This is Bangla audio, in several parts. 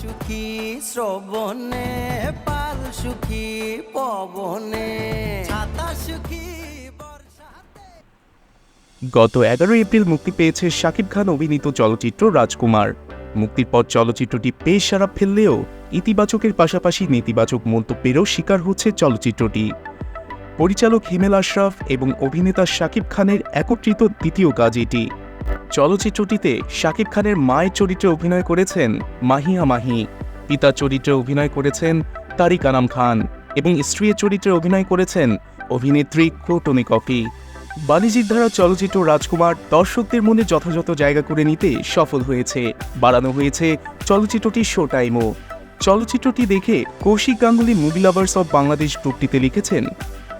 সুখী শ্রবণে, পাল সুখী পবনে, ছাতা সুখী গত এগারোই এপ্রিল মুক্তি পেয়েছে শাকিব খান অভিনীত চলচ্চিত্র রাজকুমার। মুক্তির পর চলচ্চিত্রটি বেশ সারা ফেললেও ইতিবাচকের পাশাপাশি নেতিবাচক মন্তব্যেরও শিকার হচ্ছে চলচ্চিত্রটি। পরিচালক হিমেল আশরাফ এবং অভিনেতা শাকিব খানের একত্রিত দ্বিতীয় কাজ এটি চলচ্চিত্রটিতে শাকিব খানের মায়ের চরিত্রে অভিনয় করেছেন মাহিয়া মাহি। পিতার চরিত্রে অভিনয় করেছেন তারিক আনাম খান এবং স্ত্রীর চরিত্রে অভিনয় করেছেন অভিনেত্রী কোটনি কফি। বাণিজ্যিক ধারা চলচ্চিত্র রাজকুমার দর্শকদের মনে যথাযথ জায়গা করে নিতে সফল হয়েছে, বাড়ানো হয়েছে চলচ্চিত্রটির শো টাইমও চলচ্চিত্রটি দেখে Kaushik Ganguly movie lovers of Bangladesh গ্রুপটিতে লিখেছেন,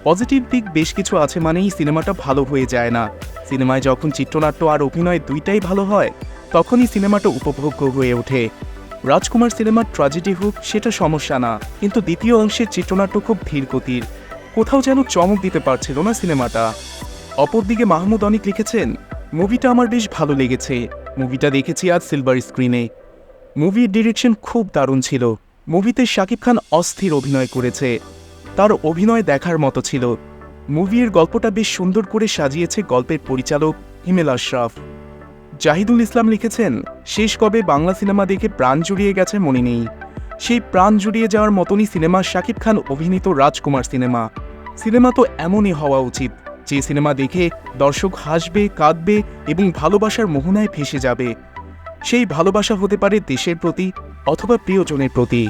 পজিটিভ দিক বেশ কিছু আছে মানেই সিনেমাটা ভালো হয়ে যায় না। সিনেমায় যখন চিত্রনাট্য আর অভিনয় দুইটাই ভালো হয়, তখনই সিনেমাটা উপভোগ্য হয়ে ওঠে। রাজকুমার সিনেমার ট্র্যাজেডি হোক, সেটা সমস্যা না। কিন্তু দ্বিতীয় অংশের চিত্রনাট্য খুব ধীর গতির। কোথাও যেন চমক দিতে পারছিল না সিনেমাটা। অপরদিকে মাহমুদ অনিক লিখেছেন, মুভিটা আমার বেশ ভালো লেগেছে। মুভিটা দেখেছি আজ সিলভার স্ক্রিনে। মুভির ডিরেকশন খুব দারুণ ছিল। মুভিতে শাকিব খান অস্থির অভিনয় করেছে। তার অভিনয় দেখার মতো ছিল। মুভির গল্পটা বেশ সুন্দর করে সাজিয়েছে গল্পের পরিচালক হিমেল আশরাফ। জাহিদুল ইসলাম লিখেছেন, শেষ কবে বাংলা সিনেমা দেখে প্রাণ জুড়িয়ে গেছে মনে নেই সেই প্রাণ জুড়িয়ে যাওয়ার মতনই সিনেমা শাকিব খান অভিনীত রাজকুমার সিনেমা। সিনেমা তো এমনই হওয়া উচিত, যে সিনেমা দেখে দর্শক হাসবে, কাঁদবে এবং ভালোবাসার মোহনায় ভেসে যাবে। সেই ভালোবাসা হতে পারে দেশের প্রতি অথবা প্রিয়জনের প্রতি।